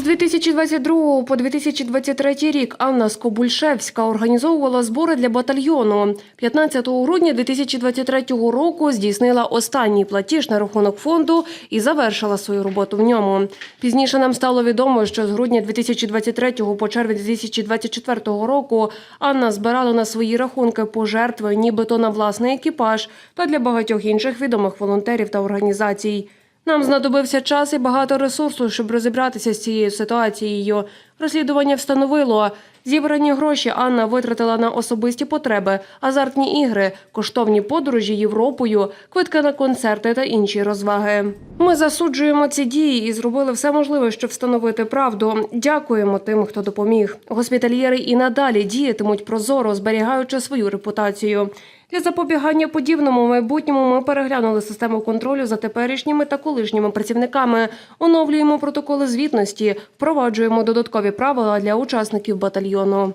З 2022 по 2023 рік Анна Скобульшевська організовувала збори для батальйону. 15 грудня 2023 року здійснила останній платіж на рахунок фонду і завершила свою роботу в ньому. Пізніше нам стало відомо, що з грудня 2023 по червень 2024 року Анна збирала на свої рахунки пожертви, нібито на власний екіпаж та для багатьох інших відомих волонтерів та організацій. Нам знадобився час і багато ресурсу, щоб розібратися з цією ситуацією. Розслідування встановило, зібрані гроші Анна витратила на особисті потреби, азартні ігри, коштовні подорожі Європою, квитки на концерти та інші розваги. Ми засуджуємо ці дії і зробили все можливе, щоб встановити правду. Дякуємо тим, хто допоміг. Госпітальєри і надалі діятимуть прозоро, зберігаючи свою репутацію. Для запобігання подібному майбутньому ми переглянули систему контролю за теперішніми та колишніми працівниками, оновлюємо протоколи звітності, впроваджуємо додаткові правила для учасників батальйону.